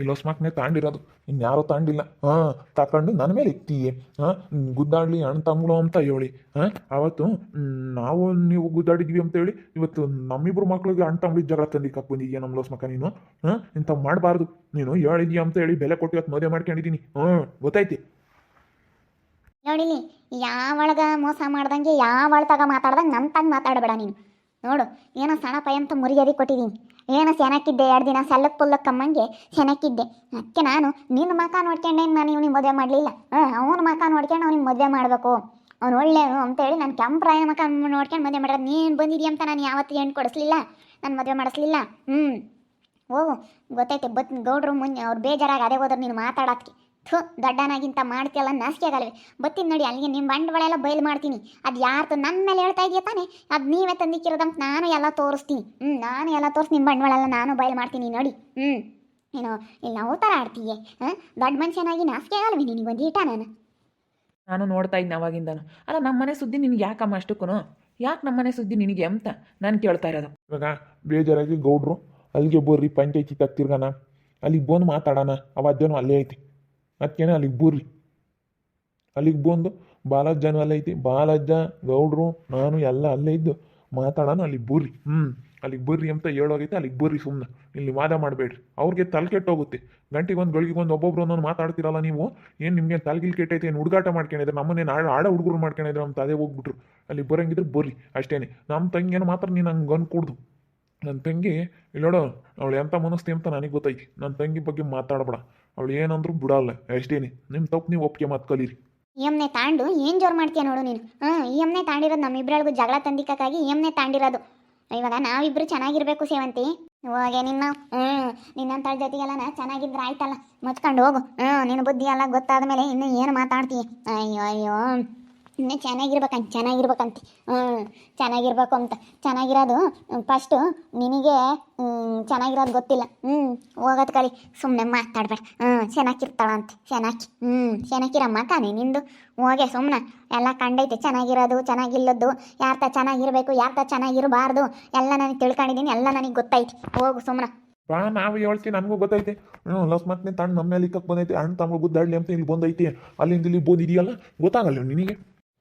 ಇಲ್ಲೋ ಸ್ಮಾಕ್ನೆ ತಾಂಡಿರೋದು. ಇನ್ಯಾರೋ ತಾಂಡಿಲ್ಲ. ಹಾಂ, ತಕೊಂಡು ನನ್ನ ಮೇಲೆ ಇಕ್ತೀಯೆ ಹಾಂ ಗುದ್ದಾಡ್ಲಿ ಅಣ್ಣ ತಮ್ಮಗಳು ಅಂತ ಹೇಳಿ. ಹಾಂ, ಅವತ್ತು ನಾವು ನೀವು ಗುದ್ದಾಡಿದ್ವಿ ಅಂತ ಹೇಳಿ ಇವತ್ತು ನಮ್ಮಿಬ್ರು ಮಕ್ಳಿಗೆ ಅಣ್ಣ ತಮ್ಮಳಿಗೆ ಜಗಳ ತಂದಿಕ್ಕೆ ಬಂದಿದ್ಯಾ ನಮ್ಮ ಲೋಸ್ ಮಕ್ಕ ನೀನು? ಹಾಂ, ಇಂತ ಮಾಡಬಾರ್ದು. ನೀನು ಹೇಳಿದ್ಯಾ ಅಂತ ಹೇಳಿ ಬೆಲೆ ಕೊಟ್ಟು ಇವತ್ತು ಮದುವೆ ಮಾಡ್ಕೊಂಡಿದ್ದೀನಿ. ಹಾಂ ಗೊತ್ತೈತಿ ನೋಡಿಲಿ ಯಾವಳಗ ಮೋಸ ಮಾಡ್ದಂಗೆ ಯಾವಳ್ತಾಗ ಮಾತಾಡ್ದಂಗೆ ನಮ್ಮ ತಂಗ ಮಾತಾಡಬೇಡ ನೀನು. ನೋಡು, ಏನೋ ಸಣ್ಣ ಪೈ ಅಂತ ಮುರಿಯದಿ ಕೊಟ್ಟಿದ್ದೀನಿ ಏನೋ ಸೆನಕ್ಕಿದ್ದೆ ಎರಡು ದಿನ ಸಲ್ಲಕ್ಕೆ ಪುಲ್ಲಕ್ಕೆ ಕಮ್ಮಂಗೆ ಸೆನಕ್ಕಿದ್ದೆ ಅದಕ್ಕೆ ನಾನು ನಿನ್ನ ಮಕ ನೋಡ್ಕೊಂಡೇನು ನಾನು ಇವ್ನಿಗೆ ಮದುವೆ ಮಾಡಲಿಲ್ಲ. ಹಾಂ, ಅವನ ಮಕ ನೋಡ್ಕೊಂಡು ಅವ್ನಿಗೆ ಮದುವೆ ಮಾಡಬೇಕು. ಅವ್ನು ಒಳ್ಳೆಯವನು ಅಂತೇಳಿ ನಾನು ಕೆಂಪ್ರಾಯ ಮಕ ನೋಡ್ಕೊಂಡು ಮದುವೆ ಮಾಡೋದು ನೀನು ಬಂದಿದ್ದೀಯ ಅಂತ ನಾನು ಯಾವತ್ತೂ ಹೆಣ್ಣು ಕೊಡಿಸ್ಲಿಲ್ಲ. ನಾನು ಮದುವೆ ಮಾಡಿಸ್ಲಿಲ್ಲ. ಹ್ಞೂ ಓ ಗೊತ್ತೈತೆ ಬತ್ ಗೌಡ್ರು ಮುಂದೆ ಅವ್ರು ಬೇಜಾರಾಗಿ ಅದೇ ಹೋದ್ರೆ ನೀನು ಮಾತಾಡೋದಕ್ಕೆ ಥು ದಡ್ಡನಾಗಿಂತ ಮಾಡ್ತೀಯಲ್ಲ ನಾಸಿಕೆ ಆಗಲ್ವೇ ಬತ್ತೀನಿ ನೋಡಿ ಅಲ್ಲಿಗೆ ನಿಮ್ಮ ಬಂಡವಾಳ ಎಲ್ಲ ಬಯಲು ಮಾಡ್ತೀನಿ. ಅದು ಯಾರ್ದು ನನ್ನ ಮೇಲೆ ಹೇಳ್ತಾ ಇದೆಯಾ ತಾನೇ? ಅದು ನೀವೇ ತಂದಿಕ್ಕಿರೋದಂತ ನಾನು ಎಲ್ಲ ತೋರಿಸ್ತೀನಿ. ಹ್ಞೂ ನಾನು ಎಲ್ಲ ತೋರಿಸಿ ನಿಮ್ಮ ಬಂಡವಾಳ ಎಲ್ಲ ನಾನು ಬಯಲು ಮಾಡ್ತೀನಿ ನೋಡಿ. ಹ್ಞೂ ಏನೋ ಇಲ್ಲಿ ನಾವು ಥರ ಆಡ್ತೀಯೇ ಹಾಂ? ದೊಡ್ಡ ಮನುಷ್ಯನಾಗಿ ನಾಸಿಕೆ ಆಗಲ್ವಿ ನಿನಗೊಂದು ಈಟ ನಾನು? ನಾನು ನೋಡ್ತಾ ಇದ್ದೀನಿ ಅವಾಗಿಂದನು. ಅಲ್ಲ ನಮ್ಮ ಮನೆ ಸುದ್ದಿ ನಿನಗೆ ಯಾಕಮ್ಮ ಅಷ್ಟಕ್ಕೂ ಯಾಕೆ ನಮ್ಮ ಮನೆ ಸುದ್ದಿ ನಿನಗೆ ಅಂತ ನಾನು ಕೇಳ್ತಾ ಇರೋದು. ಇವಾಗ ಬೇಜಾರಾಗಿ ಗೌಡ್ರು ಅಲ್ಲಿಗೆ ಬರ್ರಿ ಪಂಚಾಯತಿ ತಗ್ತಿರ್ಗಾನ ಅಲ್ಲಿಗೆ ಬಂದು ಮಾತಾಡೋಣ. ಅವಾಜ್ಜನೂ ಅಲ್ಲೇ ಐತಿ. ಅದಕ್ಕೇನೆ ಅಲ್ಲಿಗೆ ಬೂರ್ರಿ ಅಲ್ಲಿಗೆ ಬಂದು ಬಾಲಜ್ಜನೂ ಅಲ್ಲೇ ಐತಿ. ಬಾಲಜ್ಜ, ಗೌಡ್ರು, ನಾನು ಎಲ್ಲ ಅಲ್ಲೇ ಇದ್ದು ಮಾತಾಡೋಣ ಅಲ್ಲಿಗೆ ಬೂರ್ರಿ ಹ್ಞೂ ಅಲ್ಲಿಗೆ ಬರ್ರಿ ಅಂತ ಹೇಳೋಗೈತೆ, ಅಲ್ಲಿಗೆ ಬರ್ರಿ ಸುಮ್ಮನೆ ಇಲ್ಲಿ ವಾದ ಮಾಡಬೇಡ್ರಿ. ಅವ್ರಿಗೆ ತಲೆ ಕೆಟ್ಟೋಗುತ್ತೆ. ಗಂಟೆಗೆ ಒಂದು ಗಳಿಗೆ ಒಂದು ಒಬ್ಬೊಬ್ರು ಒಂದೊಂದು ಮಾತಾಡ್ತಿರಲ್ಲ ನೀವು, ಏನು ನಿಮಗೆ ತಲೆಗಿಲ್ ಕೆಟ್ಟೈತೆ, ಏನು ಹುಡುಗಾಟ ಮಾಡ್ಕೊಂಡಿದ್ರೆ ನಮ್ಮನ್ನೇ ಆಡ ಆಡ ಹುಡುಗರು ಮಾಡ್ಕೊಂಡಿದ್ರೆ ಅಂತ ಅದೇ ಹೋಗ್ಬಿಟ್ರು. ಅಲ್ಲಿ ಬರೋಂಗಿದ್ರೆ ಬರ್ರಿ ಅಷ್ಟೇನೆ. ನಮ್ಮ ತಂಗಿಯನ್ನು ಮಾತ್ರ ನೀನು ಹಂಗೆ ಅನ್ಕೊಡ್ದು. ನನ್ನ ತಂಗಿ ಇಲ್ಲೋಡು ಅವಳು ಎಂಥ ಮನಸ್ತಿ ಅಂತ ನನಗೆ ಗೊತ್ತೈತಿ. ನನ್ನ ತಂಗಿ ಬಗ್ಗೆ ಮಾತಾಡಬೇಡ. ಅವಳು ಏನಂದ್ರೂ ಬಿಡಲ್ಲ. ಅಷ್ಟೇನೆ ನಿಮ್ಮ ತಪ್ಪು ನೀವು ಒಪ್ಪಿಗೆ ಮಾತು ಕಲೀರಿ. ಈ ಎಮ್ನೆ ತಾಂಡು ಏನು ಜೋರು ಮಾಡ್ತೀಯ ನೋಡು ನೀನು? ಹಾಂ, ಈ ಎಮ್ನೆ ತಾಂಡಿರೋದು ನಮ್ಮಿಬ್ಬರೊಳಗೂ ಜಗಳ ತಂದಿಕ್ಕಾಗಿ ಈ ಎಮ್ನೆ ತಾಂಡಿರೋದು. ಇವಾಗ ನಾವಿಬ್ರು ಚೆನ್ನಾಗಿರ್ಬೇಕು ಸೇವಂತಿ. ಹೋಗೆ ನಿನ್ನ ಹ್ಞೂ ನಿನ್ನಂತ ಜೊತೆಗೆಲ್ಲ ನಾ ಚೆನ್ನಾಗಿದ್ರೆ ಆಯ್ತಲ್ಲ. ಮುಚ್ಕೊಂಡು ಹೋಗು. ಹ್ಞೂ ನಿನ್ನ ಬುದ್ಧಿ ಎಲ್ಲ ಗೊತ್ತಾದ ಮೇಲೆ ಇನ್ನು ಏನು ಮಾತಾಡ್ತೀಯ ಅಯ್ಯೋ ಅಯ್ಯೋ. ಇನ್ನೂ ಚೆನ್ನಾಗಿರ್ಬೇಕಂತ ಚೆನ್ನಾಗಿರ್ಬೇಕಂತ. ಹ್ಞೂ ಚೆನ್ನಾಗಿರ್ಬೇಕು ಅಂತ. ಚೆನ್ನಾಗಿರೋದು ಫಸ್ಟು ನಿನಗೆ ಚೆನ್ನಾಗಿರೋದು ಗೊತ್ತಿಲ್ಲ. ಹ್ಞೂ ಹೋಗೋದು ಕಲಿ ಸುಮ್ಮನೆ ಮಾತಾಡ್ಬೇಡ. ಹ್ಞೂ ಚೆನ್ನಾಗಿರ್ತಾಳಂತೆ ಚೆನ್ನಾಗಿ ಹ್ಞೂ ಚೆನ್ನಾಗಿರಮ್ಮ ತಾನೇ ನಿಂದು? ಹೋಗೆ ಸುಮ್ಮನೆ ಎಲ್ಲ ಕಂಡೈತೆ, ಚೆನ್ನಾಗಿರೋದು, ಚೆನ್ನಾಗಿಲ್ಲದ್ದು. ಯಾರ್ತ ಚೆನ್ನಾಗಿರಬೇಕು ಯಾರ್ತ ಚೆನ್ನಾಗಿರಬಾರ್ದು. ಎಲ್ಲ ನನಗೆ ತಿಳ್ಕೊಂಡಿದ್ದೀನಿ ಎಲ್ಲ ನನಗೆ ಗೊತ್ತೈತಿ. ಹೋಗು ಸುಮ್ಮನೆ ಬಾ, ನಾವು ಹೇಳ್ತೀವಿ, ನನಗೂ ಗೊತ್ತೈತೆ. ಹ್ಞೂ ಲಸ್ ಮತ್ತೆ ತಣ್ಣ ನಮ್ಮ ಮೇಲೆ ಇಕ್ಕಕ್ಕೆ ಬಂದೈತೆ. ಅಣ್ಣ ತಮ್ಮ ಗುದ್ದಾಡ್ಲಿ ಅಂತ ಇಲ್ಲಿ ಬಂದೈತಿ. ಅಲ್ಲಿಂದ ಇಲ್ಲಿ ಬಂದಿದೆಯಲ್ಲ? ಗೊತ್ತಾಗಲ್ಲ ನಿನಗೆ?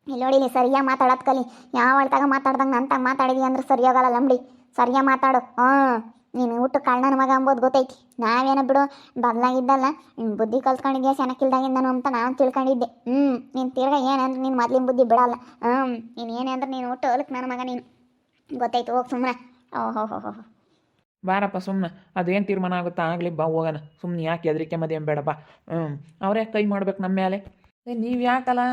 ಇಲ್ಲಿ ನೋಡಿ ಇಲ್ಲಿ ಸರಿಯಾಗಿ ಮಾತಾಡೋದು ಕಲಿ ಯಾವ ಅಳ್ತಾಗ ಮಾತಾಡ್ದಂಗೆ ಅಂತ ಮಾತಾಡಿದಿ ಅಂದ್ರೆ ಸರಿಯಾಗಲ್ಲ ಲಂಬಡಿ. ಸರಿಯಾಗಿ ಮಾತಾಡು. ಹಾಂ ನೀನು ಊಟ ಕಳ್ಳನ ಮಗ ಅಂಬೋದು ಗೊತ್ತೈತಿ. ನಾವೇನೋ ಬಿಡು, ಬದಲಾಗಿದ್ದಲ್ಲ ನಿನ್ನ ಬುದ್ಧಿ ಕಲ್ತ್ಕೊಂಡಿದ್ಯಾ ಸೆನಕಿಲ್ದಾಗಿಂದನು ಅಂತ ನಾನು ತಿಳ್ಕೊಂಡಿದ್ದೆ. ಹ್ಞೂ, ನೀನು ತಿರ್ಗ ಏನಂದ್ರೆ ನಿನ್ನ ಮೊದ್ಲಿನ ಬುದ್ಧಿ ಬಿಡಲ್ಲ. ಹ್ಞೂ, ನೀನು ಏನೇ ಅಂದ್ರೆ ನೀನು ಊಟ ಹೊಲಕ್ಕೆ ನನ್ನ ಮಗ ನೀನು. ಗೊತ್ತಾಯ್ತು ಹೋಗಿ ಸುಮ್ಮನೆ ಓಹೋ ಹೋ ಹೋ ಬಾರಪ್ಪ ಸುಮ್ಮನೆ ಅದೇನು ತೀರ್ಮಾನ ಆಗುತ್ತಾ? ಆಗಲಿ ಬಾ, ಹೋಗೋಣ. ಸುಮ್ಮನೆ ಯಾಕೆ ಎದ್ರಿಕೆ ಮದುವೆ ಬೇಡಪ್ಪ. ಹ್ಞೂ ಅವರೇ ಕೈ ಮಾಡ್ಬೇಕು ನಮ್ಮ ಮೇಲೆ ನೀವು ಯಾಕಲ್ಲ?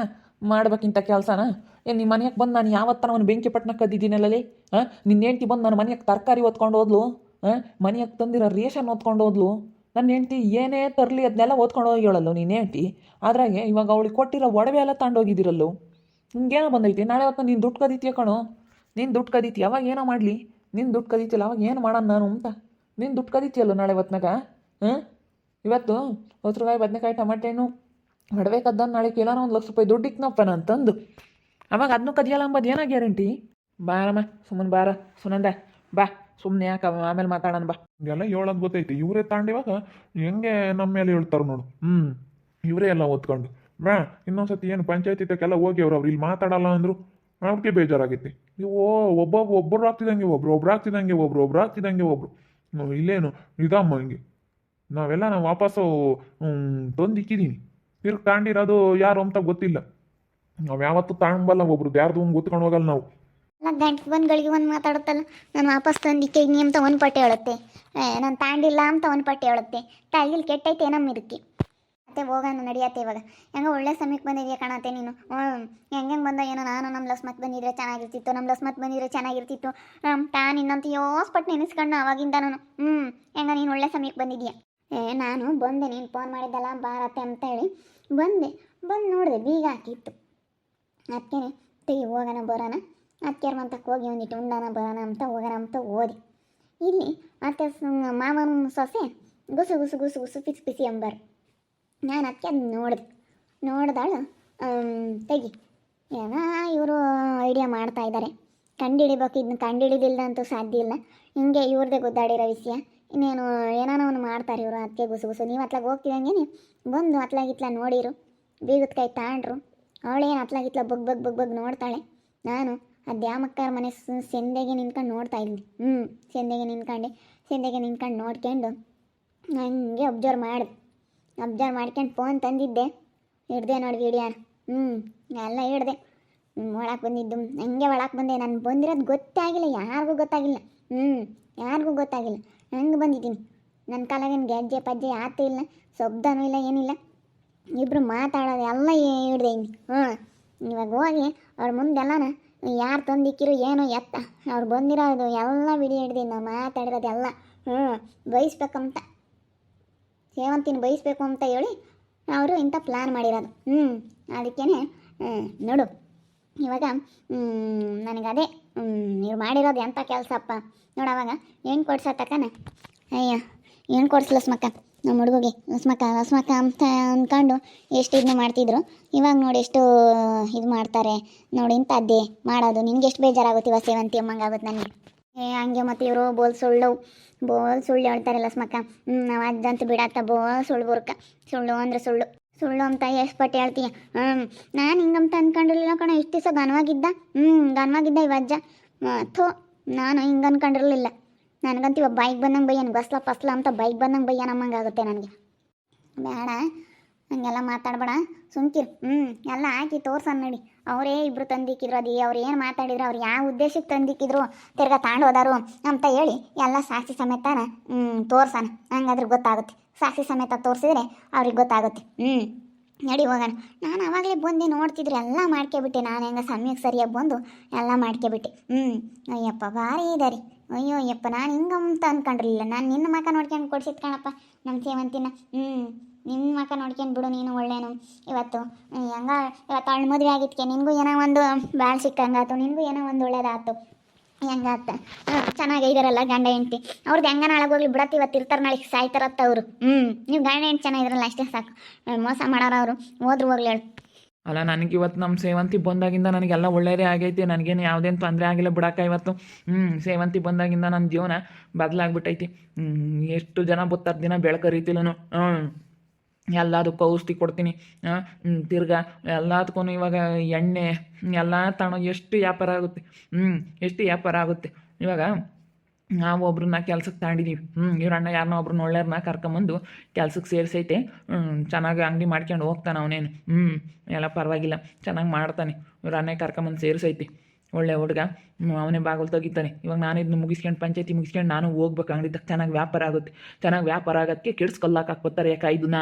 ಮಾಡ್ಬೇಕಿಂತ ಕೆಲಸನ? ಏ ನಿಮ್ಮ ಮನೆಗೆ ಬಂದು ನಾನು ಯಾವತ್ತಾನ ಅವನು ಬೆಂಕಿ ಪಟ್ಟಣ ಕದ್ದಿದ್ದೀನಲ್ಲೇ ಹಾಂ ನಿನ್ನ ಹೆಂಡ್ತಿ ಬಂದು ನನ್ನ ಮನೆಯಕ್ಕೆ ತರಕಾರಿ ಓದ್ಕೊಂಡು ಹೋದ್ಲು? ಹಾಂ ಮನೆಯಾಗೆ ತಂದಿರೋ ರೇಷನ್ ಓದ್ಕೊಂಡು ಹೋದ್ಲು? ನನ್ನ ಹೆಂಡ್ತಿ ಏನೇ ತರಲಿ ಅದನ್ನೆಲ್ಲ ಓದ್ಕೊಂಡು ಹೋಗಿ ಹೇಳಲ್ಲ ನೀನು ಹೆಂಡ್ತಿ? ಅದ್ರಾಗೆ ಇವಾಗ ಅವಳಿಗೆ ಕೊಟ್ಟಿರೋ ಒಡವೆ ಎಲ್ಲ ತಗೊಂಡೋಗಿದ್ದೀರಲ್ಲೋ ನಿಂಗೇನೋ ಬಂದೈತಿ? ನಾಳೆ ಹೊತ್ತು ನೀನು ದುಡ್ಡು ಕದೀತೀಯ ಕಣೋ? ನೀನು ದುಡ್ಡು ಕದೀತಿ ಅವಾಗ ಏನೋ ಮಾಡಲಿ? ನೀನು ದುಡ್ಡು ಕದೀತಿಯಲ್ಲ, ಅವಾಗ ಏನು ಮಾಡೋಣ ನಾನು ಅಂತ? ನೀನು ದುಡ್ಡು ಕದೀತಿಯಲ್ಲೋ ನಾಳೆ ಹೊತ್ನಾಗ? ಹಾಂ ಇವತ್ತು ಹೊಸರುಗಾಯಿ ಬದನೆಕಾಯಿ, ಟಮಾಟೆ ಹಣ್ಣು ಒಡವೆ ನಾಳೆಗೆ ನಾಳೆ ಕಿಲೋನ ಒಂದು ಲಕ್ಷ ರೂಪಾಯಿ ದುಡ್ಡು ಇಕ್ನಪ್ಪ ಅಂತಂದು ತಂದು. ಅವಾಗ ಅದನ್ನೂ ಕದಿಯಲ್ಲ ಅಂಬದು ಏನ ಗ್ಯಾರಂಟಿ ಬಾರಮ್ಮ ಸುಮ್ಮನೆ ಬಾರ, ಸುನಂದ, ಬಾ ಸುಮ್ಮನೆ ಯಾಕ ಆಮೇಲೆ ಮಾತಾಡೋಣ ಬಾ. ಎಲ್ಲ ಹೇಳೋದು ಗೊತ್ತೈತಿ. ಇವರೇ ತಾಂಡಿವಾಗ ಹೆಂಗೆ ನಮ್ಮ ಮೇಲೆ ಹೇಳ್ತಾರೆ ನೋಡು. ಹ್ಞೂ ಇವರೇ ಎಲ್ಲ ಓದ್ಕೊಂಡು ಬಾ, ಇನ್ನೊಂದ್ಸತಿ ಏನು ಪಂಚಾಯತಿ ತಕ್ಕೆಲ್ಲ ಹೋಗಿ ಅವ್ರು ಅವ್ರು ಇಲ್ಲಿ ಮಾತಾಡಲ್ಲ ಅಂದರು, ಅವ್ರಿಗೆ ಬೇಜಾರಾಗೈತಿ. ನೀವು ಒಬ್ಬೊಬ್ಬ ಒಬ್ಬರು ಆಗ್ತಿದಂಗೆ ಒಬ್ರು ಒಬ್ರು ಆಗ್ತಿದಂಗೆ ಒಬ್ರು ಒಬ್ರು ಆಗ್ತಿದಂಗೆ ಒಬ್ರು. ಇಲ್ಲೇನು, ಇದಮ್ಮ ಹಂಗೆ. ನಾವೆಲ್ಲ ನಾವು ವಾಪಸ್ಸು ತಂದಿಕ್ಕಿದ್ದೀನಿ ತಿರ್ಗಿ ತಾಂಡಿರೋದು ಯಾರು ಅಂತ ಗೊತ್ತಿಲ್ಲ. ನಾವು ಯಾವತ್ತೂ ತಾಂಬಲ್ಲ ಒಬ್ರು ಯಾರ್ದು ಒಂದು ಗೊತ್ಕೊಂಡು ಹೋಗಲ್ಲ ನಾವು. ಅಲ್ಲ ಗಂಟೆ ಬಂದು ಗಳಿಗೆ ಮಾತಾಡುತ್ತಲ್ಲ, ನಾನು ವಾಪಸ್ ತಂದಿಕ್ಕೆ ಹಿಂಗೆ ಅಂತ ಒಂದು ಪಟ್ಟೆ ಹೇಳುತ್ತೆ. ನಾನು ತಾಂಡಿಲ್ಲ ಅಂತ ಒಂದು ಪಟ್ಟೆ ಹೇಳುತ್ತೆ. ತಲೆಯಲ್ಲಿ ಕೆಟ್ಟೈತೆ ನಮ್ಮ ಇದಕ್ಕೆ. ಮತ್ತೆ ಹೋಗೋಣ, ನಡೆಯತ್ತೆ ಇವಾಗ. ಹೆಂಗ ಒಳ್ಳೆ ಸಮಯಕ್ಕೆ ಬಂದಿದ್ಯಾ ಕಾಣತ್ತೆ ನೀನು. ಹೆಂಗೆ ಬಂದ ಏನೋ ನಾನು ನಮ್ಮ ಲಸ್ಮತ್ ಬಂದಿದ್ರೆ ಚೆನ್ನಾಗಿರ್ತಿತ್ತು ನಮ್ಮ ಲಸ್ಮತ್ ಬಂದಿದ್ರೆ ಚೆನ್ನಾಗಿರ್ತಿತ್ತು. ತಾನು ಇನ್ನಂತ ಯೋಸ್ಪಟ್ಟು ನೆನೆಸ್ಕೊಂಡು ಅವಾಗಿಂದ ನಾನು ಹ್ಞೂ ಹೆಂಗ ನೀನು ಒಳ್ಳೆ ಸಮಯಕ್ಕೆ ಬಂದಿದ್ಯಾ? ಏ, ನಾನು ಬಂದೆ, ನೀನು ಫೋನ್ ಮಾಡಿದ್ದಲ್ಲ, ಬಾರತ್ತೆ ಅಂತ ಹೇಳಿ ಬಂದೆ. ಬಂದು ನೋಡಿದೆ, ಬೀಗ ಹಾಕಿತ್ತು. ಅದಕ್ಕೆ ತೆಗಿ, ಹೋಗೋಣ, ಬರೋಣ. ಅತ್ತೆಯರ ಮಂತಕ್ಕೆ ಹೋಗಿ ಒಂದಿಟ್ಟು ಉಂಡಾನ, ಬರೋಣ ಅಂತ ಹೋಗೋಣ ಅಂತ ಓದಿ ಇಲ್ಲಿ ಅತ್ತೆ ಮಾವನ ಸೊಸೆ ಗುಸು ಗುಸು ಗುಸು ಗುಸು, ಪಿಸಿ ಪಿಸಿ ಎಂಬರು ನಾನು ಅದಕ್ಕೆ ಅದು ನೋಡಿದೆ. ನೋಡಿದಾಳು ತೆಗಿ. ಏನ ಇವರು ಐಡಿಯಾ ಮಾಡ್ತಾ ಇದ್ದಾರೆ ಕಂಡಿಡಿಬೇಕು ಇದನ್ನ ಕಂಡಿಡಿದಿಲ್ಲ ಅಂತೂ ಸಾಧ್ಯ ಇಲ್ಲ. ಹಿಂಗೆ ಇವ್ರದ್ದೇ ಗೊದ್ದಾಡಿರೋ ವಿಷಯ. ಇನ್ನೇನು ಏನಾನ ಒಂದು ಮಾಡ್ತಾರೆ ಇವರು ಅದಕ್ಕೆ ಗುಸು ಗುಸು. ನೀವು ಅತ್ಲಾಗ ಹೋಗ್ತಿದ್ದಂಗೆ ಬಂದು ಅತ್ಲಾಗಿತ್ಲ ನೋಡಿರು, ಬೀಗದ ಕೈ ತಾಂಡ್ರು. ಅವಳೇನು ಅತ್ಲಾಗಿತ್ಲ ಬಗ್ ಬಗ್ ಬಗ್ ಬಗ್ ನೋಡ್ತಾಳೆ. ನಾನು ಆ ದ್ಯಾಮಕ್ಕರ ಮನೆ ಸೆಂದೆಗೆ ನಿಂತ್ಕೊಂಡು ನೋಡ್ತಾ ಇದ್ದೀನಿ. ಹ್ಞೂ ಸೆಂದೆಗೆ ನಿಂತ್ಕೊಂಡೆ, ಸೆಂದೆಗೆ ನಿಂತ್ಕೊಂಡು ನೋಡ್ಕೊಂಡು ಹಂಗೆ ಅಬ್ಸರ್ವ್ ಮಾಡಿದೆ. ಅಬ್ಸರ್ವ್ ಮಾಡ್ಕೊಂಡು ಫೋನ್ ತಂದಿದ್ದೆ. ಹಿಡ್ದೆ ನೋಡಿ ವಿಡಿಯೋನ ಹ್ಞೂ ಎಲ್ಲ ಹಿಡ್ದೆ. ಒಳಕ್ಕೆ ಬಂದಿದ್ದು. ಹಂಗೆ ಒಳಕ್ಕೆ ಬಂದೆ. ನಾನು ಬಂದಿರೋದು ಗೊತ್ತಾಗಿಲ್ಲ, ಯಾರಿಗೂ ಗೊತ್ತಾಗಿಲ್ಲ. ಹ್ಞೂ ಯಾರಿಗೂ ಗೊತ್ತಾಗಿಲ್ಲ. ಹಂಗೆ ಬಂದಿದ್ದೀನಿ? ನನ್ನ ಕಾಲಾಗೇನು ಗೆಜ್ಜೆ ಪಜ್ಜೆ ಆತ ಇಲ್ಲ, ಶಬ್ದನೂ ಇಲ್ಲ ಏನಿಲ್ಲ ಇಬ್ಬರು ಮಾತಾಡೋದು ಎಲ್ಲ ಹಿಡ್ದೆ ಹ್ಞೂ ಇವಾಗ ಹೋಗಿ ಅವ್ರ ಮುಂದೆಲ್ಲನ ಯಾರು ತಂದಿಕ್ಕಿರು ಏನೋ ಎತ್ತ. ಅವ್ರು ಬಂದಿರೋದು ಎಲ್ಲ ವಿಡಿಯೋ ಹಿಡ್ದೆ ನಾವು ಮಾತಾಡಿರೋದು ಎಲ್ಲ, ಹ್ಞೂ. ಬಯಸ್ಬೇಕಂತ ಸೇವಂತಿನ ಬಯಸ್ಬೇಕು ಅಂತ ಹೇಳಿ ಅವರು ಇಂಥ ಪ್ಲ್ಯಾನ್ ಮಾಡಿರೋದು, ಹ್ಞೂ. ಅದಕ್ಕೇ ನೋಡು, ಇವಾಗ ನನಗೆ ಅದೇ ನೀವು ಮಾಡಿರೋದು ಎಂಥ ಕೆಲಸಪ್ಪ? ನೋಡವಾಗ ಏನು ಕೊಡ್ಸ ಅಯ್ಯ, ಏನು ಕೊಡ್ಸಿ ಲಸ್ಮಕ್ಕ? ನಮ್ಮ ಹುಡುಗಿಗೆ. ಲಸ್ಮಕ್ಕ ಲಸ್ಮಕ್ಕ ಅಂತ ಅಂದ್ಕೊಂಡು ಎಷ್ಟು ಇದನ್ನ ಮಾಡ್ತಿದ್ರು. ಇವಾಗ ನೋಡಿ ಎಷ್ಟು ಇದು ಮಾಡ್ತಾರೆ. ನೋಡಿ ಇಂಥದ್ದೇ ಮಾಡೋದು. ನಿನ್ಗೆ ಎಷ್ಟು ಬೇಜಾರಾಗುತ್ತೆ ಇವಾಗ ಸೇವಂತಿ ಅಮ್ಮಂಗಾಗುತ್ತೆ ನನಗೆ ಏ, ಹಂಗೆ ಮತ್ತು ಇವರು ಬೋಲ್ ಸುಳ್ಳು. ಬೋಲ್ ಸುಳ್ಳು ಹೇಳ್ತಾರೆ ಲಸ್ಮಕ್ಕ. ಹ್ಞೂ ನಾವು ಅದಂತೂ ಬಿಡತ್ತ ಬೋಲ್ ಸುಳ್ಳು ಬುರ್ಕ. ಸುಳ್ಳು ಅಂದರೆ ಸುಳ್ಳು. ಸುಳ್ಳು ಅಂತ ಎಷ್ಟು ಪಟ್ಟು ಹೇಳ್ತೀಯ. ಹ್ಞೂ ನಾನು ಹಿಂಗಂತ ಅಂದ್ಕೊಂಡಿರ್ಲಿಲ್ಲ ಕಣ, ಇಷ್ಟು ದಿವಸ ಘನವಾಗಿದ್ದ? ಹ್ಞೂ ಘನವಾಗಿದ್ದ ಇವ ಅಜ್ಜ ಥೋ, ನಾನು ಹಿಂಗೆ ಅನ್ಕೊಂಡಿರಲಿಲ್ಲ. ನನಗಂತೂ ಬೈಕ್ ಬಂದಂಗೆ ಬೈಯನ್ ಬಸ್ಲ, ಪಸ್ಲ ಅಂತ ಬೈಕ್ ಬಂದಂಗೆ ಬೈಯ ನಮ್ಮಂಗಾಗುತ್ತೆ ನನಗೆ. ಬೇಡ, ಹಂಗೆಲ್ಲ ಮಾತಾಡಬೇಡ. ಸುಮ್ಕಿರು. ಹ್ಞೂ ಎಲ್ಲ ಹಾಕಿ ತೋರ್ಸನ್ ನೋಡಿ. ಅವರೇ ಇಬ್ರು ತಂದಿಕ್ಕಿದ್ರು, ಅದು ಅವ್ರು ಏನು ಮಾತಾಡಿದ್ರು, ಅವ್ರು ಯಾವ ಉದ್ದೇಶಕ್ಕೆ ತಂದಿಕ್ಕಿದ್ರು, ತಿರ್ಗಾ ತಾಂಡೋದಾರು ಅಂತ ಹೇಳಿ ಎಲ್ಲ ಸಾಕ್ಷಿ ಸಮೇತನ ಹ್ಞೂ ತೋರ್ಸಣ. ಹಂಗಾದ್ರೆ ಗೊತ್ತಾಗುತ್ತೆ. ಸಾಕ್ಷಿ ಸಮೇತ ತೋರಿಸಿದ್ರೆ ಅವ್ರಿಗೆ ಗೊತ್ತಾಗುತ್ತೆ. ಹ್ಞೂ ನಡಿ ಹೋಗೋಣ. ನಾನು ಅವಾಗಲೇ ಬಂದು ನೋಡ್ತಿದ್ರೆ, ಎಲ್ಲ ಮಾಡ್ಕೊಬಿಟ್ಟೆ. ನಾನು ಹೆಂಗೆ ಸಮಯಕ್ಕೆ ಸರಿಯಾಗಿ ಬಂದು ಎಲ್ಲ ಮಾಡ್ಕೊಬಿಟ್ಟೆ. ಹ್ಞೂ ಅಯ್ಯಪ್ಪ, ಭಾರಿ ಇದೆ ರೀ. ಅಯ್ಯೋ, ಅಯ್ಯಪ್ಪ, ನಾನು ಹಿಂಗಂತ ಅಂದ್ಕೊಂಡಿರಲಿಲ್ಲ ನಾನು ನಿನ್ನ ಮಕ ನೋಡ್ಕೊಂಡು ಕೊಡ್ಸಿದ್ ಕಣಪ್ಪ ನಮ್ಮ ಸೇವಂತಿನ. ಹ್ಞೂ ನಿನ್ನ ಮಕ್ಕ ನೋಡ್ಕೊಂಡು ಬಿಡು ನೀನು ಒಳ್ಳೇನು. ಇವತ್ತು ಹೆಂಗ, ಇವತ್ತು ಅವಳು ಮದುವೆ ಆಗಿದ್ಕೆ ನಿನಗೂ ಏನೋ ಒಂದು ಬಾಳ್ ಸಿಕ್ಕಂಗಾತು, ನಿನಗೂ ಏನೋ ಒಂದು ಒಳ್ಳೇದಾತು. ಹೆಂಗಾತ ಚೆನ್ನಾಗಿ ಇದಾರಲ್ಲ ಗಂಡ ಹೆಂಡತಿ. ಅವ್ರದ್ದು ಹೆಂಗ ನಾಳೆ ಹೋಗ್ಲಿ ಬಿಡತ್ತೆ ಇವತ್ತು ಇರ್ತಾರೆ ನಾಳೆ ಸಾಯ್ತಾರತ್ತ ಅವರು. ಹ್ಞೂ ನೀವು ಗಂಡ ಹೆಂಡ್ತಿ ಚೆನ್ನಾಗಿದ್ರಲ್ಲ ಅಷ್ಟೇ ಸಾಕು. ಮೋಸ ಮಾಡೋರು ಅವರು. ಹೋದ್ರು ಹೋಗ್ಲಿ ಹೇಳು ಅಲ್ಲ ನನಗೆ ಇವತ್ತು ನಮ್ಮ ಸೇವಂತಿ ಬಂದಾಗಿಂದ ನನಗೆಲ್ಲ ಒಳ್ಳೆಯದೇ ಆಗೈತಿ, ನನಗೇನು ಯಾವುದೇನು ತೊಂದರೆ ಆಗಿಲ್ಲ ಬಿಡಕ್ಕ ಇವತ್ತು. ಹ್ಞೂ ಸೇವಂತಿ ಬಂದಾಗಿಂದ ನನ್ನ ಜೀವನ ಬದಲಾಗ್ಬಿಟ್ಟೈತಿ. ಹ್ಞೂ ಎಷ್ಟು ಜನ ಬತ್ತಾರೆ ದಿನ ಬೆಳಕರಿತಿಲ್ಲನು. ಹ್ಞೂ ಎಲ್ಲದಕ್ಕೂ ಔಷಧಿ ಕೊಡ್ತೀನಿ. ತಿರ್ಗಾ ಎಲ್ಲದಕ್ಕೂ ಇವಾಗ ಎಣ್ಣೆ, ಎಲ್ಲ ತಗೊಂಡು ಎಷ್ಟು ವ್ಯಾಪಾರ ಆಗುತ್ತೆ. ಹ್ಞೂ ಎಷ್ಟು ವ್ಯಾಪಾರ ಆಗುತ್ತೆ. ಇವಾಗ ನಾವು ಒಬ್ರನ್ನ ಕೆಲ್ಸಕ್ಕೆ ತಗೊಂಡಿದ್ದೀವಿ ಹ್ಞೂ ಇವರಣ್ಣ ಯಾರನ್ನ ಒಬ್ರನ್ನ ಒಳ್ಳೆಯವ್ರನ್ನ ಕರ್ಕೊಂಬಂದು ಕೆಲ್ಸಕ್ಕೆ ಸೇರಿಸೈತೆ. ಚೆನ್ನಾಗಿ ಅಂಗಡಿ ಮಾಡ್ಕೊಂಡು ಹೋಗ್ತಾನೆ ಅವನೇನು. ಹ್ಞೂ ಎಲ್ಲ ಪರವಾಗಿಲ್ಲ. ಚೆನ್ನಾಗಿ ಮಾಡ್ತಾನೆ. ಇವ್ರ ಅಣ್ಣ ಕರ್ಕೊಂಬಂದು ಸೇರಿಸೈತಿ. ಒಳ್ಳೆ ಹುಡುಗ. ಅವನೇ ಬಾಗಿಲು ತೆಗಿತಾನೆ. ಇವಾಗ ನಾನು ಇದನ್ನ ಮುಗಿಸ್ಕೊಂಡು, ಪಂಚಾಯತಿ ಮುಗಿಸ್ಕೊಂಡು ನಾನು ಹೋಗ್ಬೇಕು. ಅಂಗಡಿದಾಗ ಚೆನ್ನಾಗಿ ವ್ಯಾಪಾರ ಆಗುತ್ತೆ. ಚೆನ್ನಾಗಿ ವ್ಯಾಪಾರ ಆಗೋದಕ್ಕೆ ಕೆಡ್ಸ್ಕೊಲ್ಲಕ್ಕೆ ಹಾಕ್ಬೋತಾರೆ ಯಾಕೆ ಇದನ್ನ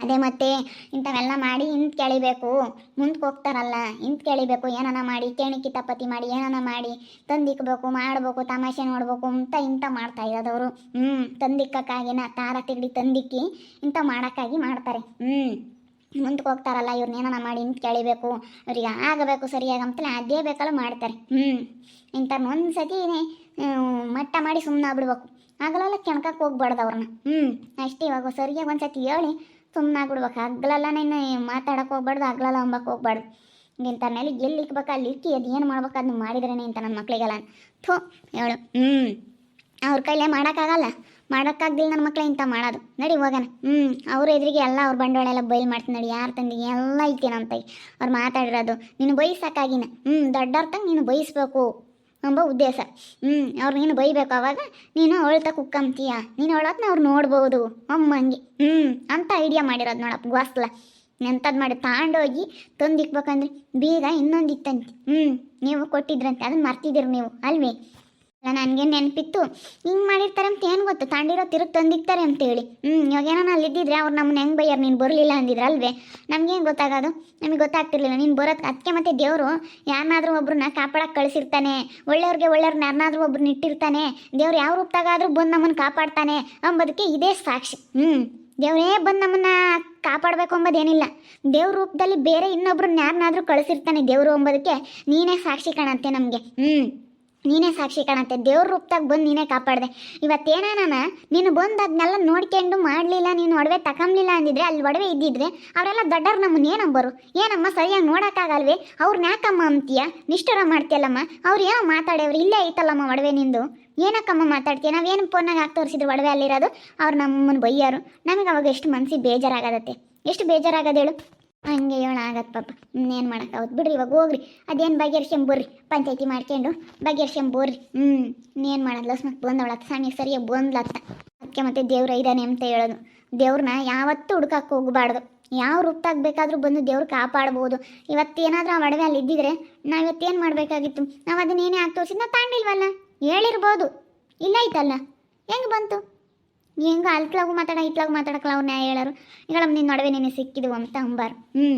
ಅದೇ ಮತ್ತೆ ಇಂಥವೆಲ್ಲ ಮಾಡಿ ಹಿಂದ್ ಕೇಳಿಬೇಕು. ಮುಂದಕ್ಕೆ ಹೋಗ್ತಾರಲ್ಲ ಹಿಂದ್ ಕೇಳಿಬೇಕು. ಏನಾನ ಮಾಡಿ, ಕೇಣಿ ಕಿತಾಪತಿ ಮಾಡಿ, ಏನಾನ ಮಾಡಿ, ತಂದಿಕ್ಬೇಕು, ಮಾಡಬೇಕು, ತಮಾಷೆ ನೋಡ್ಬೇಕು ಅಂತ ಇಂಥ ಮಾಡ್ತಾ ಇರೋದವರು. ಹ್ಞೂ ತಂದಿಕ್ಕಾಗಿನ ತಾರ ತಿಗಡಿ ತಂದಿಕ್ಕಿ ಇಂಥ ಮಾಡೋಕ್ಕಾಗಿ ಮಾಡ್ತಾರೆ. ಹ್ಞೂ ಮುಂದಕ್ಕೆ ಹೋಗ್ತಾರಲ್ಲ ಇವ್ರನ್ನ ಏನಾನ ಮಾಡಿ ನಿಂತು ಕೇಳಿಬೇಕು ಇವ್ರಿಗೆ ಆಗಬೇಕು ಸರಿಯಾಗಿ ಅಂತಲೇ ಅದೇ ಬೇಕಲ್ಲ ಮಾಡ್ತಾರೆ. ಹ್ಞೂ ಇಂಥವ್ರನ್ನ ಒಂದು ಸತಿ ಮಟ್ಟ ಮಾಡಿ ಸುಮ್ಮನೆ ಆಗ್ಬಿಡ್ಬೇಕು. ಆಗಲೆಲ್ಲ ಕೆಣ್ಕಕ್ಕೆ ಹೋಗ್ಬಾರ್ದು ಅವ್ರನ್ನ ಹ್ಞೂ ಅಷ್ಟೇ ಇವಾಗ ಸರಿಯಾಗಿ ಒಂದು ಸತಿ ಹೇಳಿ ಸುಮ್ಮನೆ ಆಗ್ಬಿಡ್ಬೇಕು. ಹಗ್ಲೆಲ್ಲ ನೀನು ಮಾತಾಡೋಕೆ ಹೋಗ್ಬಾರ್ದು ಹಗ್ಲೆಲ್ಲ ಅಂಬಕ್ಕೆ ಹೋಗ್ಬಾರ್ದು. ಇಂಥವ್ರನ್ನೆಲ್ಲ ಎಲ್ಲಿ ಇಕ್ಬೇಕು, ಅಲ್ಲಿ ಇಕ್ಕಿ, ಅದು ಏನು ಮಾಡ್ಬೇಕು, ಅದನ್ನ ಮಾಡಿದ್ರೇನೆ ಇಂಥ ನನ್ನ ಮಕ್ಕಳಿಗೆಲ್ಲ ಥೂ, ಹೇಳು. ಹ್ಞೂ ಅವ್ರ ಕೈಲೇ ಮಾಡೋಕ್ಕಾಗಲ್ಲ ಮಾಡೋಕ್ಕಾಗ್ದಿಲ್ಲ ನನ್ನ ಮಕ್ಳು ಇಂಥ ಮಾಡೋದು. ನಡಿ ಹೋಗೋಣ. ಹ್ಞೂ ಅವ್ರ ಎದುರಿಗೆ ಎಲ್ಲ ಅವ್ರ ಬಂಡವಾಳ ಎಲ್ಲ ಬೈಲ್ ಮಾಡ್ತೀನಿ ನಡಿ. ಯಾರು ತಂದಿಗೆ ಎಲ್ಲ ಐತೇನಂತ ಅವ್ರು ಮಾತಾಡಿರೋದು. ನೀನು ಬಯಸಕ್ಕಾಗಿನ ಹ್ಞೂ ದೊಡ್ಡವ್ರ ನೀನು ಬೈಸ್ಬೇಕು ಎಂಬ ಉದ್ದೇಶ. ಹ್ಞೂ ಅವ್ರು ನೀನು ಬೈಬೇಕು ಅವಾಗ ನೀನು ಅವಳತ ಕುಕ್ಕಂತೀಯ ನೀನು ಅವಳತ್ನ ಅವ್ರು ನೋಡ್ಬೋದು. ಅಮ್ಮಂಗೆ ಹ್ಞೂ ಅಂತ ಐಡಿಯಾ ಮಾಡಿರೋದು ನೋಡಪ್ಪ ಗೋಸ್ಲ ಎಂಥದ್ದು ಮಾಡಿ. ತಾಂಡೋಗಿ ತಂದಿಕ್ಬೇಕಂದ್ರೆ ಬೀಗ ಇನ್ನೊಂದು ಇತ್ತಂತೆ ಹ್ಞೂ ನೀವು ಕೊಟ್ಟಿದ್ರಂತೆ. ಅದನ್ನ ಮರ್ತಿದ್ದೀರಿ ನೀವು. ಅಲ್ವೇ? ಅಲ್ಲ ನನಗೆ ನೆನಪಿತ್ತು? ಹಿಂಗೆ ಮಾಡಿರ್ತಾರೆ ಅಂತ ಏನು ಗೊತ್ತು? ತಾಂಡಿರೋ ತಿರುಗಿ ತಂದಿರ್ತಾರೆ ಅಂತ ಹೇಳಿ ಹ್ಞೂ ಇವಾಗ ಏನೋ ಅಲ್ಲಿ ಇದ್ದಿದ್ರೆ ಅವ್ರು ನಮ್ಮನ್ನ ಹೆಂಗೆ ಬೈಯಾರ? ನೀನು ಬರಲಿಲ್ಲ ಅಂದಿದ್ರು ಅಲ್ವೇ? ನಮಗೇನು ಗೊತ್ತಾಗೋದು? ನಮಗೆ ಗೊತ್ತಾಗ್ತಿರ್ಲಿಲ್ಲ. ನೀನು ಬರೋದು ಅದಕ್ಕೆ ಮತ್ತೆ ದೇವರು ಯಾರನ್ನಾದ್ರೂ ಒಬ್ರನ್ನ ಕಾಪಾಡಕ್ಕೆ ಕಳಿಸಿರ್ತಾನೆ. ಒಳ್ಳೆಯವ್ರಿಗೆ ಒಳ್ಳೆಯವ್ರನ್ನ ಯಾರನ್ನಾದ್ರೂ ಒಬ್ರನ್ನ ಇಟ್ಟಿರ್ತಾನೆ. ದೇವ್ರು ಯಾವ ರೂಪದಾಗಾದರೂ ಬಂದು ನಮ್ಮನ್ನು ಕಾಪಾಡ್ತಾನೆ ಅಂಬೋದಕ್ಕೆ ಇದೇ ಸಾಕ್ಷಿ. ಹ್ಞೂ ದೇವರೇ ಬಂದು ನಮ್ಮನ್ನ ಕಾಪಾಡಬೇಕು ಅಂಬೋದೇನಿಲ್ಲ. ದೇವ್ರ ರೂಪದಲ್ಲಿ ಬೇರೆ ಇನ್ನೊಬ್ರನ್ನ ಯಾರನ್ನಾದ್ರೂ ಕಳಿಸಿರ್ತಾನೆ ದೇವರು ಅಂಬೋದಕ್ಕೆ ನೀನೇ ಸಾಕ್ಷಿ ಕಾಣತ್ತೆ ನಮಗೆ. ಹ್ಞೂ ನೀನೇ ಸಾಕ್ಷಿ ಕಾಣತ್ತೆ. ದೇವ್ರ ರೂಪದಾಗ ಬಂದು ನೀನೇ ಕಾಪಾಡಿದೆ. ಇವತ್ತೇನಾನ ನೀನು? ಬಂದು ಅದನ್ನೆಲ್ಲ ನೋಡ್ಕೊಂಡು ಮಾಡಲಿಲ್ಲ, ನೀನು ಒಡವೆ ತಗೊಂಬ್ಲಿಲ್ಲ ಅಂದಿದ್ರೆ, ಅಲ್ಲಿ ಒಡವೆ ಇದ್ದಿದ್ರೆ ಅವರೆಲ್ಲ ದೊಡ್ಡವ್ರು ನಮ್ಮನ್ನ ಏನಂಬರು ಏನಮ್ಮ ಸರಿಯಾಗಿ ನೋಡೋಕ್ಕಾಗಲ್ವೇ? ಅವ್ರನ್ನ ಯಾಕಮ್ಮ ಅಂತೀಯ ನಿಷ್ಠರ ಮಾಡ್ತೀಯಲ್ಲಮ್ಮ? ಅವ್ರು ಏನೋ ಮಾತಾಡ್ಯವ್ರು ಇಲ್ಲೇ ಐತಲ್ಲಮ್ಮ ಒಡವೆ ನಿಂದು? ಏನಕ್ಕಮ್ಮ ಮಾತಾಡ್ತೀಯ? ನಾವೇನು ಫೋನಾಗ ಹಾಕಿ ತೋರಿಸಿದ್ರು ಒಡವೆ ಅಲ್ಲಿರೋದು? ಅವ್ರು ನಮ್ಮನ್ನು ಬೈಯ್ಯಾರು ನಮಗೆ ಅವಾಗ ಎಷ್ಟು ಮನ್ಸಿಗೆ ಬೇಜಾರಾಗತ್ತೆ ಎಷ್ಟು ಬೇಜಾರಾಗದ ಹೇಳು? ಹಂಗೆ ಹೇಳ ಆಗತ್ತೆ ಪಾಪ. ಇನ್ನೇನು ಮಾಡೋಕ್ಕಾಗುತ್ತೆ ಬಿಡ್ರಿ, ಇವಾಗ ಹೋಗ್ರಿ. ಅದೇನು ಬಗೆಹರ್ಸ್ಕೊಂಬರ್ರಿ ಪಂಚಾಯತಿ ಮಾಡ್ಕೊಂಡು ಬಗೆಹರ್ಸ್ಕೊಂಬೋರ್ರಿ ಹ್ಞೂ ಇನ್ನೇನು ಮಾಡೋದು? ಲಕ್ಷ್ಮಕ್ ಬಂದವಳತ್ತ ಸಣ್ಣ ಸರಿಯಾಗಿ ಬಂದ್ಲತ್ತ ಅದಕ್ಕೆ ಮತ್ತೆ ದೇವ್ರ ಇದ್ದಾನೆ ಅಂತ ಹೇಳೋದು. ದೇವ್ರನ್ನ ಯಾವತ್ತೂ ಹುಡ್ಕಕ್ಕೆ ಹೋಗಬಾರ್ದು. ಯಾವ ರೂಪದಾಗ ಬೇಕಾದರೂ ಬಂದು ದೇವ್ರು ಕಾಪಾಡ್ಬೋದು. ಇವತ್ತೇನಾದರೂ ಆ ಒಡವೆ ಅಲ್ಲಿ ಇದ್ದಿದ್ರೆ ನಾವು ಇವತ್ತೇನು ಮಾಡಬೇಕಾಗಿತ್ತು? ನಾವು ಅದನ್ನೇನೇ ಹಾಕಿ ತೋರಿಸಿದ್, ನಾವು ತಾಂಡಿಲ್ವಲ್ಲ? ಹೇಳಿರ್ಬೋದು. ಇಲ್ಲ ಐತಲ್ಲ ಹೆಂಗೆ ಬಂತು? ಹೆಂಗೆ ಅಲ್ತ್ಲಾಗು ಮಾತಾಡ ಇತ್ಲಾಗು ಮಾತಾಡಕ್ಕಲ್ಲ ಅವ್ರು ನ್ಯಾಯ ಹೇಳೋರು. ಈಗ ನಿನ್ನ ನಡುವೆ ನೆನೆ ಸಿಕ್ಕಿದ್ವು ಅಂತ ಅಂಬಾರು. ಹ್ಞೂ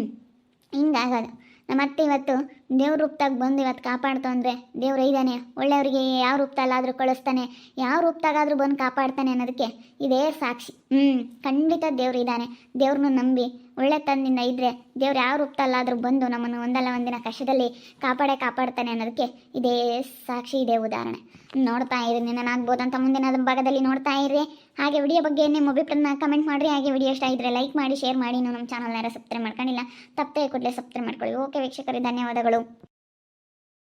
ಹಿಂಗಾಗದು ನಮ್ಮ ಅತ್ತೆ ಇವತ್ತು ದೇವ್ರ ರೂಪದಾಗ ಬಂದು ಇವತ್ತು ಕಾಪಾಡ್ತು ಅಂದರೆ ದೇವ್ರ ಇದ್ದಾನೆ ಒಳ್ಳೆಯವ್ರಿಗೆ ಯಾವ ರೂಪದಲ್ಲಾದರೂ ಕಳಿಸ್ತಾನೆ. ಯಾವ ರೂಪದಾಗಾದರೂ ಬಂದು ಕಾಪಾಡ್ತಾನೆ ಅನ್ನೋದಕ್ಕೆ ಇದೇ ಸಾಕ್ಷಿ. ಹ್ಞೂ ಖಂಡಿತ ದೇವ್ರು ಇದ್ದಾನೆ ದೇವ್ರನ್ನ ನಂಬಿ ಒಳ್ಳೆ ತಂದಿಂದ ಇದ್ದರೆ ದೇವ್ರು ಯಾವ ರೂಪದಲ್ಲಾದರೂ ಬಂದು ನಮ್ಮನ್ನು ಒಂದಲ್ಲ ಒಂದಿನ ಕಷ್ಟದಲ್ಲಿ ಕಾಪಾಡೇ ಕಾಪಾಡ್ತಾನೆ ಅನ್ನೋದಕ್ಕೆ ಇದೇ ಸಾಕ್ಷಿ, ಇದೇ ಉದಾಹರಣೆ. ನೋಡ್ತಾ ಇರಿ ಅಂತ ಮುಂದಿನ ಭಾಗದಲ್ಲಿ ನೋಡ್ತಾ ಇರಿ. ಹಾಗೆ ವಿಡಿಯೋ ಬಗ್ಗೆ ನಿಮ್ಮ ಅಭಿಪ್ರಾಯನ ಕಮೆಂಟ್ ಮಾಡಿರಿ. ಹಾಗೆ ವಿಡಿಯೋ ಇಷ್ಟ ಇದ್ದರೆ ಲೈಕ್ ಮಾಡಿ ಶೇರ್ ಮಾಡಿ. ನೀವು ನಮ್ಮ ಚಾನಲ್ನ ಸಬ್ಸ್ಕ್ರೈಬ್ ಮಾಡ್ಕೊಂಡಿಲ್ಲ ತಪ್ಪೇ ಕೂಡಲೇ ಸಬ್ಸ್ಕ್ರೈಬ್ ಮಾಡ್ಕೊಳ್ಳಿ. ಓಕೆ ವೀಕ್ಷಕರಿಗೆ ಧನ್ಯವಾದಗಳು. மேடம்